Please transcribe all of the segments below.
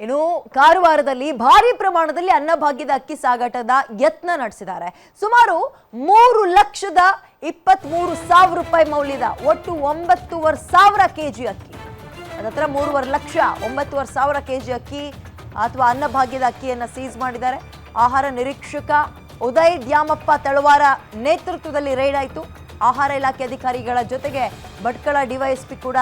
ಇನ್ನು ಕಾರವಾರದಲ್ಲಿ ಭಾರಿ ಪ್ರಮಾಣದಲ್ಲಿ ಅನ್ನಭಾಗ್ಯದ ಅಕ್ಕಿ ಸಾಗಾಟದ ಯತ್ನ ನಡೆಸಿದ್ದಾರೆ. ಸುಮಾರು ಮೂರು ಲಕ್ಷದ ಇಪ್ಪತ್ಮೂರು ಸಾವಿರ ರೂಪಾಯಿ ಮೌಲ್ಯದ ಒಟ್ಟು ಒಂಬತ್ತೂವರೆ ಸಾವಿರ ಕೆ ಜಿ ಅಕ್ಕಿ. ಅದತ್ರ ಮೂರುವರೆ ಲಕ್ಷ, ಒಂಬತ್ತುವರೆ ಸಾವಿರ ಕೆಜಿ ಅಕ್ಕಿ ಅಥವಾ ಅನ್ನಭಾಗ್ಯದ ಅಕ್ಕಿಯನ್ನು ಸೀಸ್ ಮಾಡಿದ್ದಾರೆ. ಆಹಾರ ನಿರೀಕ್ಷಕ ಉದಯ್ ದ್ಯಾಮಪ್ಪ ತಳವಾರ ನೇತೃತ್ವದಲ್ಲಿ ರೈಡ್ ಆಯಿತು. ಆಹಾರ ಇಲಾಖೆ ಅಧಿಕಾರಿಗಳ ಜೊತೆಗೆ ಭಟ್ಕಳ ಡಿವೈಎಸ್ಪಿ ಕೂಡ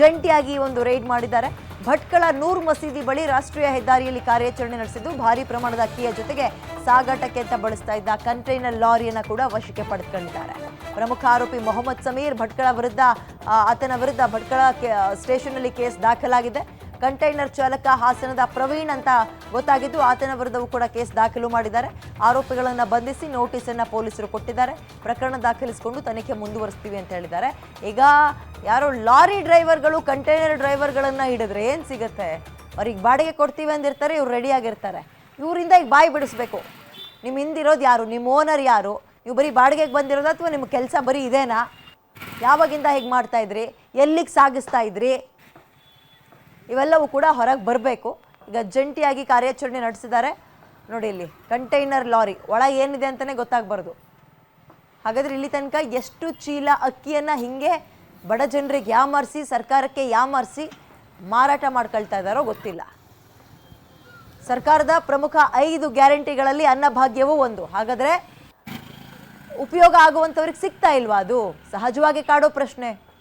ಜಂಟಿಯಾಗಿ ಒಂದು ರೈಡ್ ಮಾಡಿದ್ದಾರೆ. ಭಟ್ಕಳ ನೂರ್ ಮಸೀದಿ ಬಳಿ ರಾಷ್ಟ್ರೀಯ ಹೆದ್ದಾರಿಯಲ್ಲಿ ಕಾರ್ಯಾಚರಣೆ ನಡೆಸಿದ್ದು, ಭಾರಿ ಪ್ರಮಾಣದ ಅಕ್ಕಿಯ ಜೊತೆಗೆ ಸಾಗಾಟಕ್ಕೆ ಅಂತ ಬಳಸ್ತಾ ಇದ್ದ ಕಂಟೈನರ್ ಲಾರಿಯನ್ನು ಕೂಡ ವಶಕ್ಕೆ ಪಡೆದುಕೊಂಡಿದ್ದಾರೆ. ಪ್ರಮುಖ ಆರೋಪಿ ಮೊಹಮ್ಮದ್ ಸಮೀರ್ ಭಟ್ಕಳ ವಿರುದ್ಧ ಆತನ ವಿರುದ್ಧ ಭಟ್ಕಳ ಸ್ಟೇಷನ್ನಲ್ಲಿ ಕೇಸ್ ದಾಖಲಾಗಿದೆ. ಕಂಟೈನರ್ ಚಾಲಕ ಹಾಸನದ ಪ್ರವೀಣ್ ಅಂತ ಗೊತ್ತಾಗಿದ್ದು ಆತನ ವಿರುದ್ಧವೂ ಕೂಡ ಕೇಸ್ ದಾಖಲು ಮಾಡಿದ್ದಾರೆ. ಆರೋಪಿಗಳನ್ನು ಬಂಧಿಸಿ ನೋಟಿಸ್ ಅನ್ನ ಪೊಲೀಸರು ಕೊಟ್ಟಿದ್ದಾರೆ. ಪ್ರಕರಣ ದಾಖಲಿಸಿಕೊಂಡು ತನಿಖೆ ಮುಂದುವರಿಸ್ತೀವಿ ಅಂತ ಹೇಳಿದ್ದಾರೆ. ಈಗ ಯಾರೋ ಲಾರಿ ಡ್ರೈವರ್ಗಳು, ಕಂಟೈನರ್ ಡ್ರೈವರ್ಗಳನ್ನ ಹಿಡಿದ್ರೆ ಏನು ಸಿಗುತ್ತೆ? ಅವ್ರಿಗೆ ಬಾಡಿಗೆ ಕೊಡ್ತೀವಿ ಅಂದಿರ್ತಾರೆ, ಇವ್ರು ರೆಡಿ ಆಗಿರ್ತಾರೆ. ಇವರಿಂದ ಈಗ ಬಾಯಿ ಬಿಡಿಸ್ಬೇಕು. ನಿಮ್ಮ ಹಿಂದಿರೋದು ಯಾರು? ನಿಮ್ಮ ಓನರ್ ಯಾರು? ನೀವು ಬರೀ ಬಾಡಿಗೆಗೆ ಬಂದಿರೋದು ಅಥವಾ ನಿಮ್ಮ ಕೆಲಸ ಬರೀ ಇದೇನಾ? ಯಾವಾಗಿಂದ ಹೇಗೆ ಮಾಡ್ತಾ ಇದ್ರಿ? ಎಲ್ಲಿಗೆ ಸಾಗಿಸ್ತಾ ಇದ್ರಿ? ಇವೆಲ್ಲವೂ ಕೂಡ ಹೊರಗೆ ಬರಬೇಕು. ಈಗ ಜಂಟಿಯಾಗಿ ಕಾರ್ಯಾಚರಣೆ ನಡೆಸಿದ್ದಾರೆ. ನೋಡಿ ಇಲ್ಲಿ, ಕಂಟೈನರ್ ಲಾರಿ ಒಳ ಏನಿದೆ ಅಂತಲೇ ಗೊತ್ತಾಗಬಾರ್ದು. ಹಾಗಾದರೆ ಇಲ್ಲಿ ತನಕ ಎಷ್ಟು ಚೀಲ ಅಕ್ಕಿಯನ್ನು ಹಿಂಗೆ ಬಡ ಜನರಿಗೆ ಯಾಮಾರಿಸಿ ಸರ್ಕಾರಕ್ಕೆ ಯಾಮಾರಿಸಿ ಮಾರಾಟ ಮಾಡ್ಕೊಳ್ತಾ ಇದ್ದಾರೋ ಗೊತ್ತಿಲ್ಲ. ಸರ್ಕಾರದ ಪ್ರಮುಖ ಐದು ಗ್ಯಾರಂಟಿಗಳಲ್ಲಿ ಅನ್ನಭಾಗ್ಯವೂ ಒಂದು. ಹಾಗಾದರೆ ಉಪಯೋಗ ಆಗುವಂಥವ್ರಿಗೆ ಸಿಗ್ತಾ ಇಲ್ವಾ ಅದು? ಸಹಜವಾಗಿ ಕಾಡೋ ಪ್ರಶ್ನೆ.